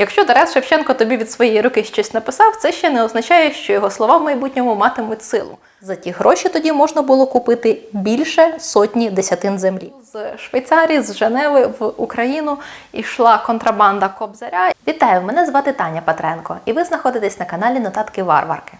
Якщо Тарас Шевченко тобі від своєї руки щось написав, це ще не означає, що його слова в майбутньому матимуть силу. За ті гроші тоді можна було купити більше сотні десятин землі. З Швейцарії, з Женеви в Україну йшла контрабанда Кобзаря. Вітаю! Мене звати Таня Петренко, і ви знаходитесь на каналі Нотатки Варварки.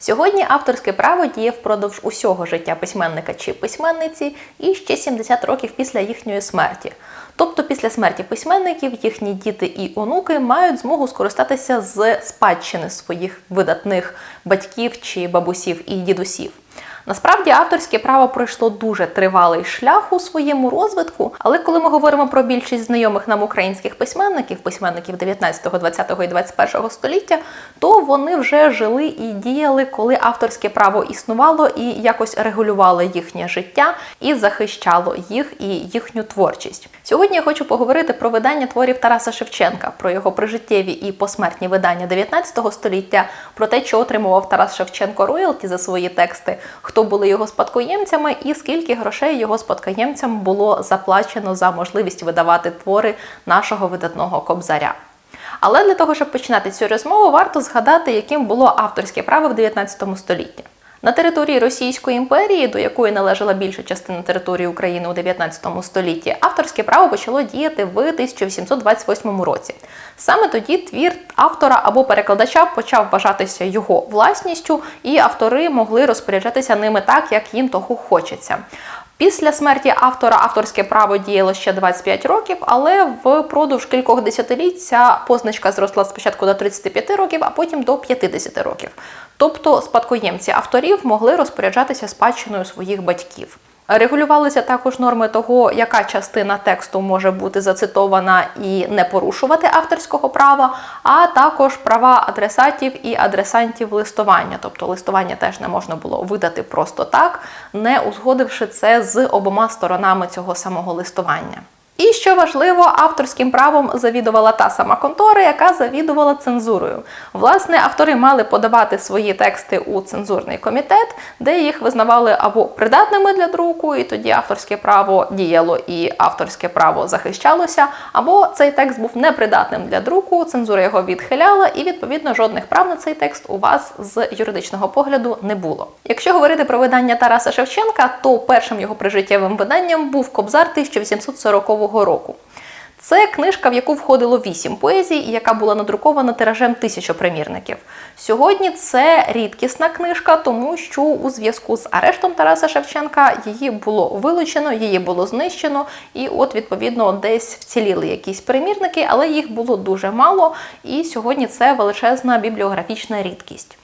Сьогодні авторське право діє впродовж усього життя письменника чи письменниці і ще 70 років після їхньої смерті. Тобто після смерті письменників їхні діти і онуки мають змогу скористатися з спадщини своїх видатних батьків чи бабусів і дідусів. Насправді авторське право пройшло дуже тривалий шлях у своєму розвитку, але коли ми говоримо про більшість знайомих нам українських письменників, письменників 19, 20 і 21 століття, то вони вже жили і діяли, коли авторське право існувало і якось регулювало їхнє життя і захищало їх і їхню творчість. Сьогодні я хочу поговорити про видання творів Тараса Шевченка, про його прижиттєві і посмертні видання 19 століття, про те, що отримував Тарас Шевченко роялті за свої тексти, хто були його спадкоємцями, і скільки грошей його спадкоємцям було заплачено за можливість видавати твори нашого видатного кобзаря. Але для того, щоб починати цю розмову, варто згадати, яким було авторське право в 19 столітті. На території Російської імперії, до якої належала більша частина території України у 19 столітті, авторське право почало діяти в 1828 році. Саме тоді твір автора або перекладача почав вважатися його власністю, і автори могли розпоряджатися ними так, як їм того хочеться. Після смерті автора авторське право діяло ще 25 років, але впродовж кількох десятиліть ця позначка зросла спочатку до 35 років, а потім до 50 років. Тобто спадкоємці авторів могли розпоряджатися спадщиною своїх батьків. Регулювалися також норми того, яка частина тексту може бути зацитована і не порушувати авторського права, а також права адресатів і адресантів листування. Тобто листування теж не можна було видати просто так, не узгодивши це з обома сторонами цього самого листування. І що важливо, авторським правом завідувала та сама контора, яка завідувала цензурою. Власне, автори мали подавати свої тексти у цензурний комітет, де їх визнавали або придатними для друку, і тоді авторське право діяло і авторське право захищалося, або цей текст був непридатним для друку, цензура його відхиляла, і відповідно жодних прав на цей текст у вас з юридичного погляду не було. Якщо говорити про видання Тараса Шевченка, то першим його прижиттєвим виданням був Кобзар 1840 року. Це книжка, в яку входило вісім поезій, і яка була надрукована тиражем тисячу примірників. Сьогодні це рідкісна книжка, тому що у зв'язку з арештом Тараса Шевченка її було вилучено, її було знищено, і от відповідно десь вціліли якісь примірники, але їх було дуже мало. І сьогодні це величезна бібліографічна рідкість.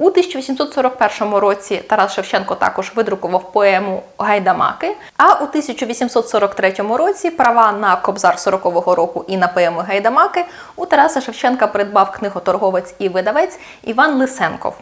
У 1841 році Тарас Шевченко також видрукував поему Гайдамаки. А у 1843 році права на Кобзар 40-го року і на поему Гайдамаки у Тараса Шевченка придбав книготорговець і видавець Іван Лисенков.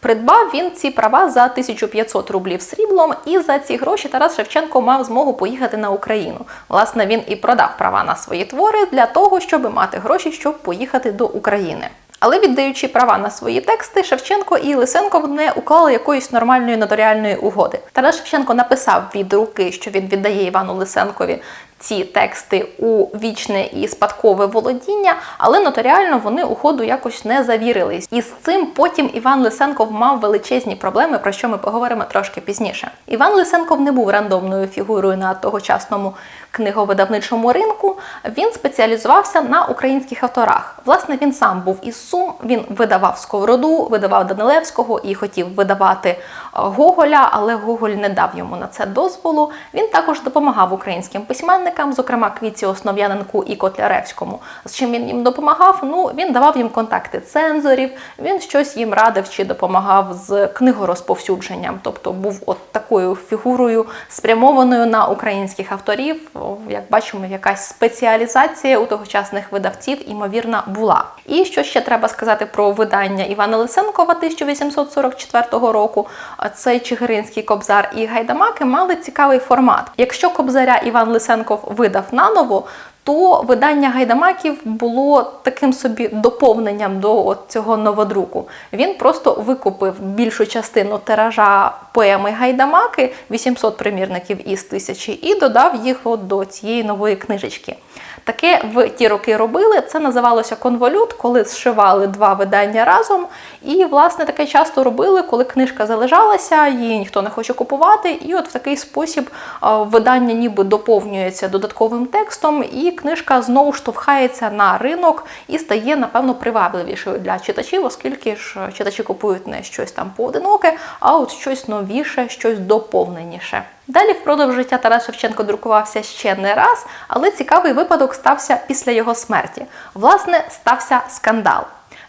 Придбав він ці права за 1500 рублів сріблом, і за ці гроші Тарас Шевченко мав змогу поїхати на Україну. Власне, він і продав права на свої твори для того, щоб мати гроші, щоб поїхати до України. Але віддаючи права на свої тексти, Шевченко і Лисенков не уклали якоїсь нормальної нотаріальної угоди. Тарас Шевченко написав від руки, що він віддає Івану Лисенкові ці тексти у вічне і спадкове володіння, але нотаріально вони угоду якось не завірились. І з цим потім Іван Лисенков мав величезні проблеми, про що ми поговоримо трошки пізніше. Іван Лисенков не був рандомною фігурою на тогочасному книговидавничому ринку. Він спеціалізувався на українських авторах. Власне, він сам був із Сум, він видавав Сковороду, видавав Данилевського і хотів видавати Гоголя, але Гоголь не дав йому на це дозволу. Він також допомагав українським письменникам, зокрема Квітці Основ'яненку і Котляревському. З чим він їм допомагав? Ну, він давав їм контакти цензорів, він щось їм радив чи допомагав з книгорозповсюдженням, тобто був от такою фігурою, спрямованою на українських авторів. Як бачимо, якась спеціалізація у тогочасних видавців, імовірно, була. І що ще треба сказати про видання Івана Лисенкова 1844 року. Цей Чигиринський кобзар і гайдамаки мали цікавий формат. Якщо кобзаря Іван Лисенков видав наново, то видання гайдамаків було таким собі доповненням до цього новодруку. Він просто викупив більшу частину тиража поеми Гайдамаки, 800 примірників із тисячі, і додав їх от до цієї нової книжечки. Таке в ті роки робили. Це називалося конволют, коли зшивали два видання разом. І, власне, таке часто робили, коли книжка залежалася, її ніхто не хоче купувати. І от в такий спосіб видання ніби доповнюється додатковим текстом, і книжка знову штовхається на ринок і стає, напевно, привабливішою для читачів, оскільки ж читачі купують не щось там поодиноке, а от щось новіше, щось доповненіше. Далі впродовж життя Тарас Шевченко друкувався ще не раз, але цікавий випадок стався після його смерті. Власне, стався скандал.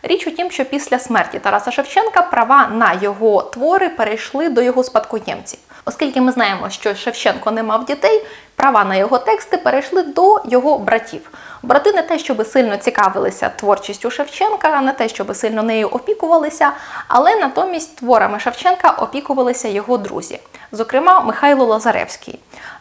Річ у тім, що після смерті Тараса Шевченка права на його твори перейшли до його спадкоємців. Оскільки ми знаємо, що Шевченко не мав дітей, права на його тексти перейшли до його братів. Брати не те, щоб сильно цікавилися творчістю Шевченка, не те, щоб сильно нею опікувалися, але натомість творами Шевченка опікувалися його друзі, зокрема Михайло Лазаревський.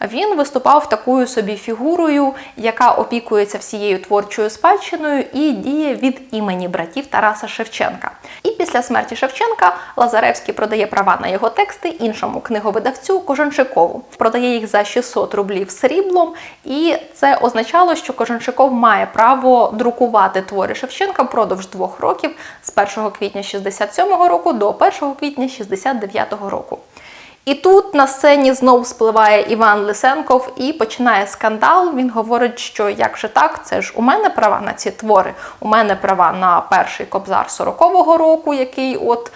Він виступав такою собі фігурою, яка опікується всією творчою спадщиною і діє від імені братів Тараса Шевченка. І після смерті Шевченка Лазаревський продає права на його тексти іншому книговидавцю Кожанчикову. Продає їх за 600 рублів сріблом, і це означало, що Кожанчиков має право друкувати твори Шевченка впродовж двох років з 1 квітня 67 року до 1 квітня 69 року. І тут на сцені знов спливає Іван Лисенков і починає скандал. Він говорить, що як же так, це ж у мене права на ці твори. У мене права на перший кобзар 40-го року, який от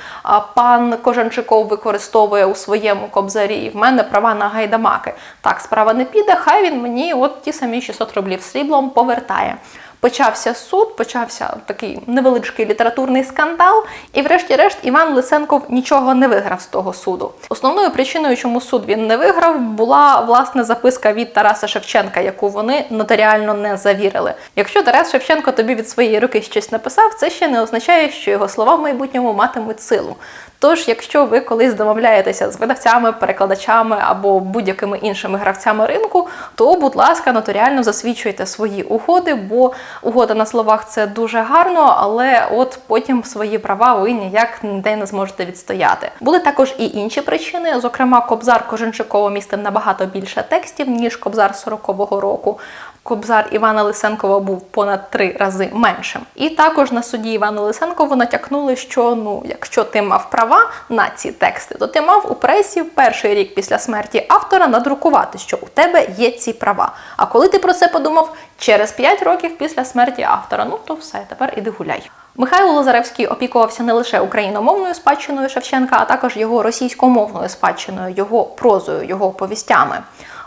пан Кожанчиков використовує у своєму кобзарі. І в мене права на гайдамаки. Так, справа не піде, хай він мені от ті самі 600 рублів сріблом повертає. Почався суд, почався такий невеличкий літературний скандал, і, врешті-решт, Іван Лисенков нічого не виграв з того суду. Основною причиною, чому суд він не виграв, була власне записка від Тараса Шевченка, яку вони нотаріально не завірили. Якщо Тарас Шевченко тобі від своєї руки щось написав, це ще не означає, що його слова в майбутньому матимуть силу. Тож, якщо ви колись домовляєтеся з видавцями, перекладачами або будь-якими іншими гравцями ринку, то, будь ласка, нотаріально засвідчуйте свої угоди, бо угода на словах це дуже гарно, але от потім свої права ви ніяк ніде не зможете відстояти. Були також і інші причини. Зокрема, Кобзар Коженчикова містив набагато більше текстів ніж Кобзар 40-го року. Кобзар Івана Лисенкова був понад три рази меншим. І також на суді Івану Лисенкову натякнули, що ну, якщо ти мав права на ці тексти, то ти мав у пресі в перший рік після смерті автора надрукувати, що у тебе є ці права. А коли ти про це подумав через 5 років після смерті автора, ну то все, тепер іди гуляй. Михайло Лазаревський опікувався не лише україномовною спадщиною Шевченка, а також його російськомовною спадщиною, його прозою, його повістями.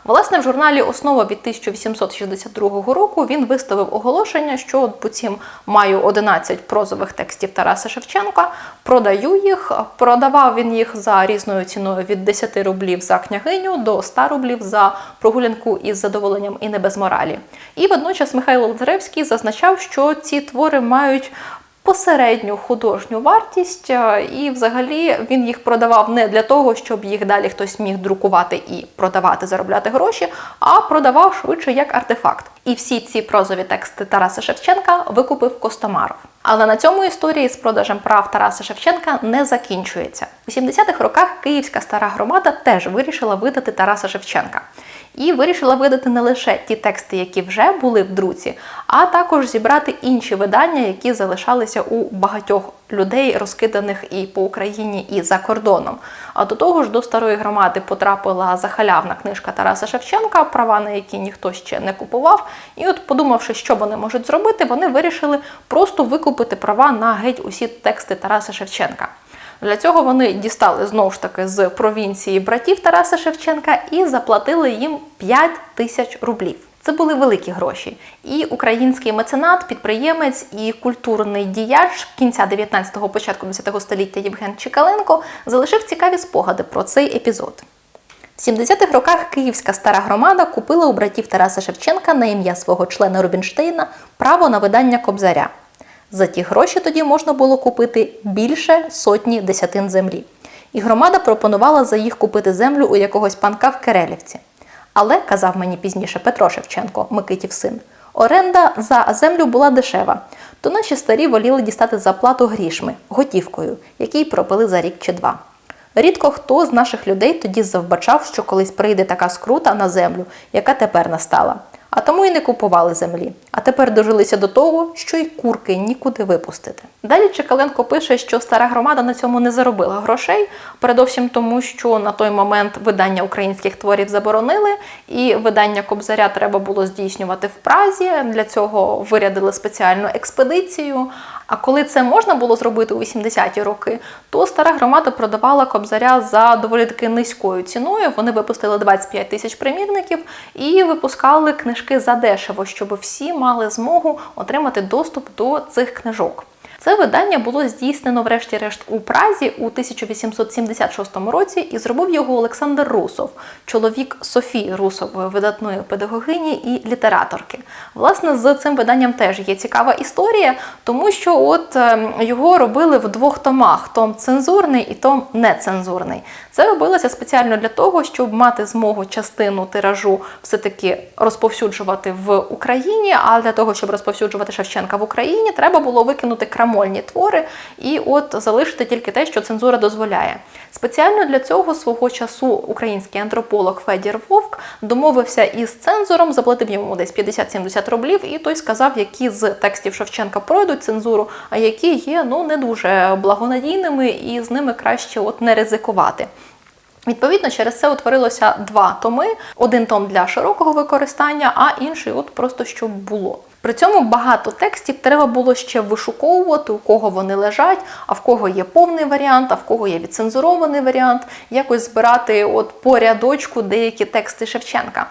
Власне, в журналі Основа від 1862 року він виставив оголошення, що от буцім маю 11 прозових текстів Тараса Шевченка, продаю їх. Продавав він їх за різною ціною від 10 рублів за княгиню до 100 рублів за прогулянку із задоволенням і не без моралі. І водночас Михайло Лазаревський зазначав, що ці твори мають посередню художню вартість, е, і взагалі він їх продавав не для того, щоб їх далі хтось міг друкувати і продавати, заробляти гроші, а продавав швидше як артефакт. І всі ці прозові тексти Тараса Шевченка викупив Костомаров. Але на цьому історії з продажем прав Тараса Шевченка не закінчується. У 70-х роках Київська стара громада теж вирішила видати Тараса Шевченка. І вирішила видати не лише ті тексти, які вже були в друці, а також зібрати інші видання, які залишалися у багатьох людей, розкиданих і по Україні, і за кордоном. А до того ж, до старої громади потрапила захалявна книжка Тараса Шевченка, права на які ніхто ще не купував. І от, подумавши, що вони можуть зробити, вони вирішили просто викупити права на геть усі тексти Тараса Шевченка. Для цього вони дістали знову ж таки з провінції братів Тараса Шевченка і заплатили їм 5 тисяч рублів. Це були великі гроші. І український меценат, підприємець і культурний діяч кінця 19-го, початку 20-го століття Євген Чекаленко залишив цікаві спогади про цей епізод. В 70-х роках Київська стара громада купила у братів Тараса Шевченка на ім'я свого члена Рубінштейна право на видання Кобзаря. За ті гроші тоді можна було купити більше сотні десятин землі. І громада пропонувала за їх купити землю у якогось панка в Керелівці. Але, казав мені пізніше Петро Шевченко, Микитів син, оренда за землю була дешева, то наші старі воліли дістати заплату грішми, готівкою, який пропили за рік чи два. Рідко хто з наших людей тоді завбачав, що колись прийде така скрута на землю, яка тепер настала. А тому і не купували землі. А тепер дожилися до того, що й курки нікуди випустити. Далі Чекаленко пише, що стара громада на цьому не заробила грошей, передовсім тому, що на той момент видання українських творів заборонили, і видання Кобзаря треба було здійснювати в Празі. Для цього вирядили спеціальну експедицію. А коли це можна було зробити у 80-ті роки, то стара громада продавала кобзаря за доволі таки низькою ціною. Вони випустили 25 тисяч примірників і випускали книжки задешево, щоб всі мали змогу отримати доступ до цих книжок. Це видання було здійснено, врешті-решт, у Празі у 1876 році, і зробив його Олександр Русов, чоловік Софії Русової, видатної педагогині і літераторки. Власне, з цим виданням теж є цікава історія, тому що от ем, його робили в двох томах: том цензурний і том нецензурний. Це робилося спеціально для того, щоб мати змогу частину тиражу все-таки розповсюджувати в Україні. А для того, щоб розповсюджувати Шевченка в Україні, треба було викинути крамольні твори і от залишити тільки те, що цензура дозволяє. Спеціально для цього свого часу український антрополог Федір Вовк домовився із цензором, заплатив йому десь 50-70 рублів, і той сказав, які з текстів Шевченка пройдуть цензуру, а які є ну не дуже благонадійними, і з ними краще от не ризикувати. Відповідно, через це утворилося два томи: один том для широкого використання, а інший от просто щоб було. При цьому багато текстів треба було ще вишуковувати, у кого вони лежать, а в кого є повний варіант, а в кого є відцензурований варіант, якось збирати от по рядочку деякі тексти Шевченка.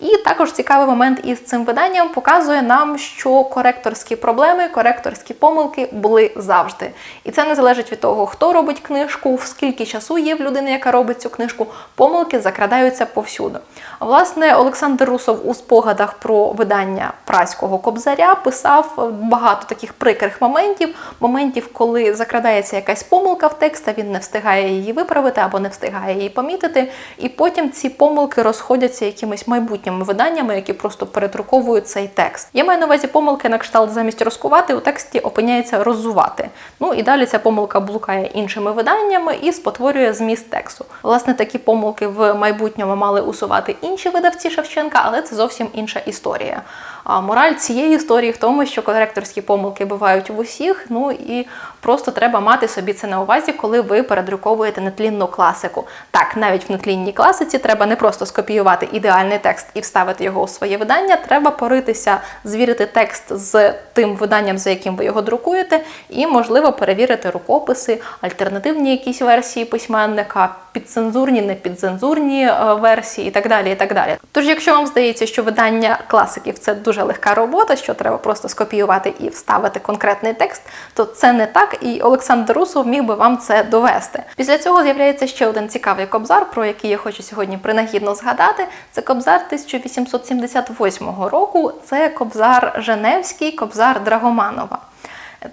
І також цікавий момент із цим виданням показує нам, що коректорські проблеми, коректорські помилки були завжди. І це не залежить від того, хто робить книжку, в скільки часу є в людини, яка робить цю книжку. Помилки закрадаються повсюду. Власне, Олександр Русов у спогадах про видання праського кобзаря писав багато таких прикрих моментів, моментів, коли закрадається якась помилка в текст, а він не встигає її виправити або не встигає її помітити. І потім ці помилки розходяться якимись майбутніми виданнями, які просто передруковують цей текст. Я маю на увазі помилки на кшталт замість розкувати у тексті опиняється роззувати. Ну і далі ця помилка блукає іншими виданнями і спотворює зміст тексту. Власне, такі помилки в майбутньому мали усувати інші видавці Шевченка, але це зовсім інша історія. А мораль цієї історії в тому, що коректорські помилки бувають в усіх. Ну і просто треба мати собі це на увазі, коли ви передруковуєте нетлінну класику. Так, навіть в нетлінній класиці треба не просто скопіювати ідеальний текст і вставити його у своє видання. Треба поритися, звірити текст з тим виданням, за яким ви його друкуєте, і можливо перевірити рукописи, альтернативні якісь версії письменника, підцензурні, непідцензурні е, версії і так далі. і так далі. Тож, якщо вам здається, що видання класиків це дуже легка робота, що треба просто скопіювати і вставити конкретний текст, то це не так, і Олександр Русов міг би вам це довести. Після цього з'являється ще один цікавий кобзар, про який я хочу сьогодні принагідно згадати. Це кобзар 1878 року. Це кобзар Женевський, кобзар Драгоманова.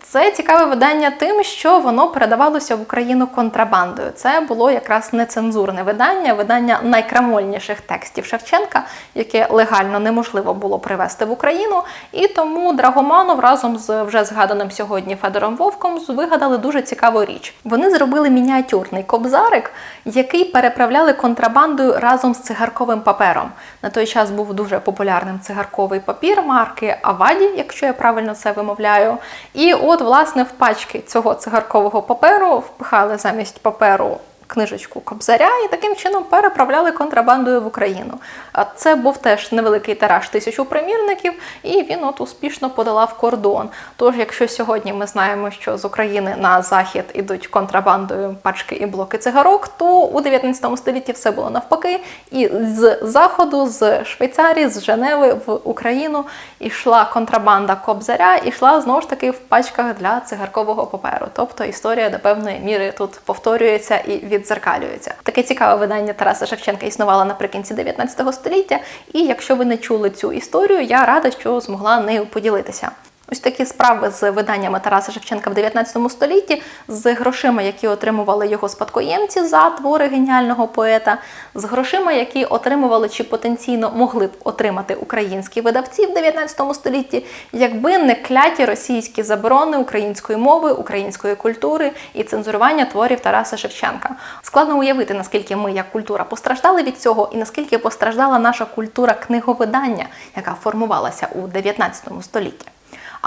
Це цікаве видання тим, що воно передавалося в Україну контрабандою. Це було якраз нецензурне видання, видання найкрамольніших текстів Шевченка, яке легально неможливо було привезти в Україну. І тому Драгоманов разом з вже згаданим сьогодні Федором Вовком вигадали дуже цікаву річ. Вони зробили мініатюрний кобзарик, який переправляли контрабандою разом з цигарковим папером. На той час був дуже популярним цигарковий папір марки Аваді, якщо я правильно це вимовляю. І от, власне, в пачки цього цигаркового паперу впихали замість паперу книжечку Кобзаря і таким чином переправляли контрабандою в Україну. А це був теж невеликий тираж тисячу примірників, і він от успішно подолав кордон. Тож, якщо сьогодні ми знаємо, що з України на захід ідуть контрабандою пачки і блоки цигарок, то у 19 столітті все було навпаки. І з заходу, з Швейцарії, з Женеви в Україну йшла контрабанда Кобзаря, і йшла знову ж таки в пачках для цигаркового паперу. Тобто історія до певної міри тут повторюється і відзеркалюється. Таке цікаве видання Тараса Шевченка існувало наприкінці 19 століття. І якщо ви не чули цю історію, я рада, що змогла нею поділитися. Ось такі справи з виданнями Тараса Шевченка в 19 столітті, з грошима, які отримували його спадкоємці за твори геніального поета, з грошима, які отримували чи потенційно могли б отримати українські видавці в 19 столітті, якби не кляті російські заборони української мови, української культури і цензурування творів Тараса Шевченка. Складно уявити, наскільки ми, як культура, постраждали від цього, і наскільки постраждала наша культура книговидання, яка формувалася у 19 столітті.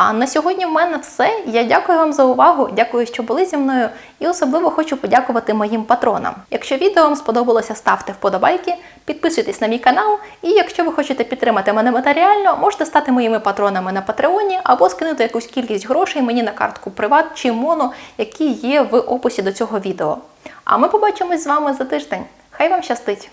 А на сьогодні в мене все. Я дякую вам за увагу. Дякую, що були зі мною. І особливо хочу подякувати моїм патронам. Якщо відео вам сподобалося, ставте вподобайки, підписуйтесь на мій канал. І якщо ви хочете підтримати мене матеріально, можете стати моїми патронами на Патреоні або скинути якусь кількість грошей мені на картку Приват чи Моно, які є в описі до цього відео. А ми побачимось з вами за тиждень. Хай вам щастить!